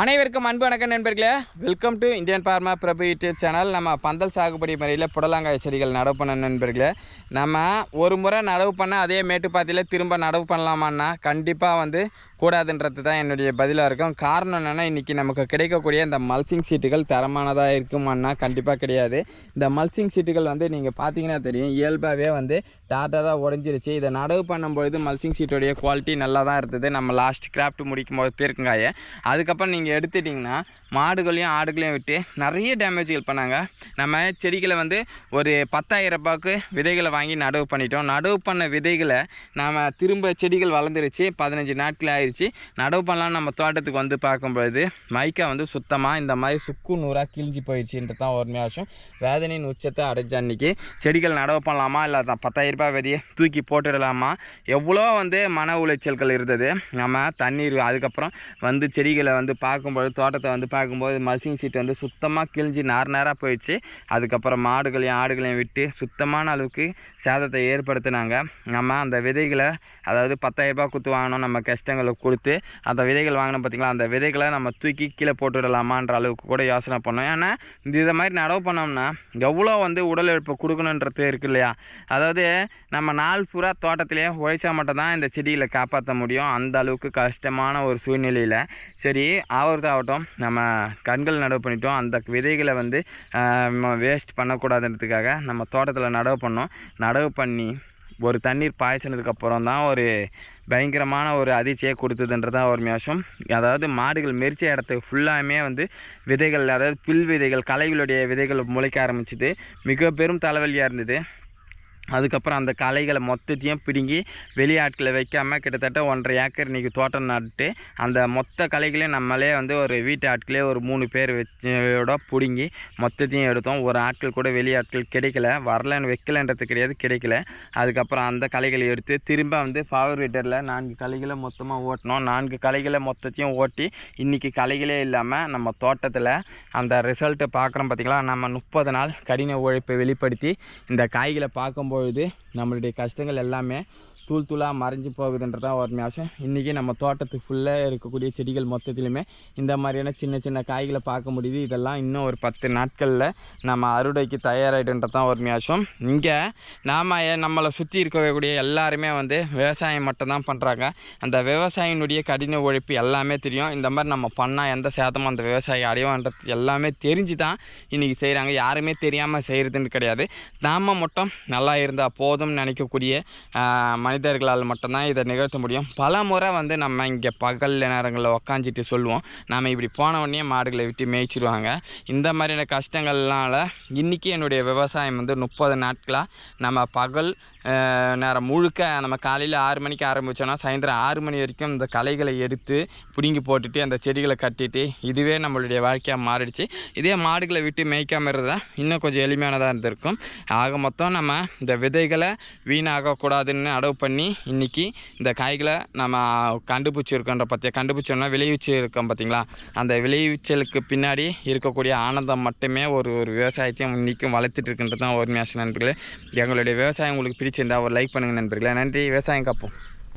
அனைவருக்கும் அன்பு வணக்கம் நண்பர்களே. Welcome to Indian pharma Prabhu YouTube channel நம்ம பந்தல் சாகுபடி முறையில் புடலங்காய் செடிகள் நடவு பண்ண நண்பர்களே. நம்ம ஒரு முறை நடவு பண்ண அதே மேட்டுப்பாத்தியில் திரும்ப நடவு பண்ணலாமான்னா கண்டிப்பாக வந்து கூடாதுன்றது தான் என்னுடைய பதிலாக இருக்கும். காரணம் என்னென்னா இன்றைக்கி நமக்கு கிடைக்கக்கூடிய இந்த மல்சிங் சீட்டுகள் தரமானதாக இருக்குமான்னா கண்டிப்பாக கிடையாது. இந்த மல்சிங் சீட்டுகள் வந்து நீங்கள் பார்த்தீங்கன்னா தெரியும். இயல்பாகவே வந்து டாட்டாக உடஞ்சிருச்சு. இதை நடவு பண்ணும்பொழுது மல்சிங் சீட்டுடைய குவாலிட்டி நல்லா தான் இருந்தது. நம்ம லாஸ்ட் கிராஃப்ட் முடிக்கும் போது பேருக்குங்காய அதுக்கப்புறம் நீங்கள் எடுத்துட்டிங்கன்னா மாடுகளையும் ஆடுகளையும் விட்டு நிறைய டேமேஜ்கள் பண்ணாங்க. நம்ம செடிகளை வந்து ஒரு பத்தாயிரம் ரூபாய்க்கு விதைகளை வாங்கி நடவு பண்ணிட்டோம். நடவு பண்ண விதைகளை நாம் திரும்ப செடிகள் வளர்ந்துருச்சு. பதினஞ்சு நாட்கள் ஆயிடுச்சு. நடவு பண்ணலாம் நம்ம தோட்டத்துக்கு வந்து பார்க்கும்பொழுது மைக்கா வந்து சுத்தமாக இந்த மாதிரி சுக்கு நூறாக கிழிஞ்சு போயிடுச்சுன்றது தான் ஒரு விஷயம் வேதனையின் உச்சத்தை அடைஞ்ச அன்றைக்கி செடிகள் நடவு பண்ணலாமா இல்லை தான் பத்தாயிரரூபா விதையை தூக்கி போட்டுடலாமா? எவ்வளோ வந்து மன உளைச்சல்கள் இருந்தது. நம்ம தண்ணீர் அதுக்கப்புறம் வந்து செடிகளை வந்து பார்க்கும்போது தோட்டத்தை வந்து பார்க்கும்போது மல்சிங் சீட் வந்து சுத்தமாக கிழிஞ்சு நார் நேராக போயிடுச்சு. அதுக்கப்புறம் மாடுகளையும் ஆடுகளையும் விட்டு சுத்தமான அளவுக்கு சேதத்தை ஏற்படுத்தினாங்க. நம்ம அந்த விதைகளை அதாவது பத்தாயிரரூபா குத்து வாங்கணும் நம்ம கஷ்டங்களை கொடுத்து அந்த விதைகள் வாங்கினோம் பார்த்திங்களா? அந்த விதைகளை நம்ம தூக்கி கீழே போட்டு விடலாமான்ற அளவுக்கு கூட யோசனை பண்ணோம். ஏன்னா இந்த மாதிரி நடவு பண்ணோம்னா எவ்வளோ வந்து உடல் உழைப்பு கொடுக்கணுன்றது இருக்கு இல்லையா? அதாவது நம்ம நாள் பூரா தோட்டத்திலே உழைச்சா மட்டும் தான் இந்த செடிகளை காப்பாற்ற முடியும். அந்த அளவுக்கு கஷ்டமான ஒரு சூழ்நிலையில் சரி ஆகிறதாகட்டும் நம்ம கண்கள் நடவு பண்ணிட்டோம். அந்த விதைகளை வந்து வேஸ்ட் பண்ணக்கூடாதுன்றதுக்காக நம்ம தோட்டத்தில் நடவு பண்ணோம். நடவு பண்ணி ஒரு தண்ணீர் பாய்ச்சினதுக்கப்புறம் தான் ஒரு பயங்கரமான ஒரு அதிர்ச்சியை கொடுத்ததுன்றதான் ஒரு மேஷம் அதாவது மாடுகள் மெரிச்ச இடத்துக்கு ஃபுல்லாமே வந்து விதைகள் அதாவது புல் விதைகள் களைகளுடைய விதைகள் முளைக்க ஆரம்பிச்சுது. மிக பெரும் தலைவலியாக இருந்தது. அதுக்கப்புறம் அந்த களைகளை மொத்தத்தையும் பிடுங்கி வெளியாட்களை வைக்காமல் கிட்டத்தட்ட ஒன்றரை ஏக்கர் இன்றைக்கி தோட்டம் நட்டு அந்த மொத்த களைகளையும் நம்மளே வந்து ஒரு வீட்டு ஆட்களே ஒரு மூணு பேர் வச்சோட பிடுங்கி மொத்தத்தையும் எடுத்தோம். ஒரு ஆட்கள் கூட வெளியாட்கள் கிடைக்கல. வரலன்னு வைக்கலன்றது கிடையாது கிடைக்கல. அதுக்கப்புறம் அந்த களைகளை எடுத்து திரும்ப வந்து பவர் வீட்டரில் நான்கு களைகளை மொத்தமாக ஓட்டினோம். நான்கு களைகளை மொத்தத்தையும் ஓட்டி இன்றைக்கி களைகளே இல்லாமல் நம்ம தோட்டத்தில் அந்த ரிசல்ட்டை பார்க்குறோம் பார்த்திங்களா நம்ம முப்பது நாள் கடின உழைப்பை வெளிப்படுத்தி இந்த காய்களை பார்க்கும்போது பொழுது நம்மளுடைய கஷ்டங்கள் எல்லாமே தூள் தூளாக மறைஞ்சு போகுதுன்றதான் ஒரு விஷயம் இன்றைக்கி நம்ம தோட்டத்துக்கு ஃபுல்லாக இருக்கக்கூடிய செடிகள் மொத்தத்திலுமே இந்த மாதிரியான சின்ன சின்ன காய்களை பார்க்க முடியுது. இதெல்லாம் இன்னும் ஒரு பத்து நாட்களில் நம்ம அறுவடைக்கு தயாராகிடுன்றதான் ஒரு விஷயம் இங்கே நாம் நம்மளை சுற்றி இருக்கக்கூடிய எல்லாருமே வந்து விவசாயம் மட்டும்தான் பண்ணுறாங்க அந்த விவசாயினுடைய கடின உழைப்பு எல்லாமே தெரியும். இந்த மாதிரி நம்ம பண்ணால் எந்த சேதமும் அந்த விவசாயி அடையோன்றது எல்லாமே தெரிஞ்சு தான் இன்றைக்கி செய்கிறாங்க யாருமே தெரியாமல் செய்கிறதுன்னு கிடையாது. நாம் மட்டும் நல்லா இருந்தால் போதும்னு நினைக்கக்கூடிய மனித மனிதர்களால் மட்டும்தான் இதை நிகழ்த்த முடியும். பல முறை வந்து நம்ம இங்கே பகல் நேரங்களில் உக்காஞ்சிட்டு சொல்லுவோம். நம்ம இப்படி போன உடனே மாடுகளை விட்டு மேய்ச்சிடுவாங்க. இந்த மாதிரியான கஷ்டங்கள்னால இன்றைக்கி என்னுடைய விவசாயம் வந்து முப்பது நாட்களாக நம்ம பகல் நேரம் முழுக்க நம்ம காலையில் ஆறு மணிக்கு ஆரம்பித்தோன்னா சாயந்தரம் ஆறு மணி வரைக்கும் இந்த களைகளை எடுத்து பிடுங்கி போட்டுட்டு அந்த செடிகளை கட்டிட்டு இதுவே நம்மளுடைய வாழ்க்கையாக மாறிடுச்சு. இதே மாடுகளை விட்டு மேய்க்காமல் இருந்தால் இன்னும் கொஞ்சம் எளிமையானதாக இருந்திருக்கும். ஆக மொத்தம் நம்ம இந்த விதைகளை வீணாகக்கூடாதுன்னு அடவு பண்ணி இன்றைக்கி இந்த காய்களை நம்ம கண்டுபிடிச்சிருக்கோன்ற பற்றிய கண்டுபிடிச்சோன்னா விளைவிச்சு இருக்கோம் பார்த்திங்களா அந்த விளைவிச்சலுக்கு பின்னாடி இருக்கக்கூடிய ஆனந்தம் மட்டுமே ஒரு ஒரு விவசாயத்தையும் இன்றைக்கும் வளர்த்துட்டு இருக்குன்றது தான் ஒரு மேஷன் நண்பர்களே. எங்களுடைய விவசாயம் உங்களுக்கு பிடிச்சிருந்தா ஒரு லைக் பண்ணுங்கள் நண்பர்களே. நன்றி. விவசாயம் காப்போம்.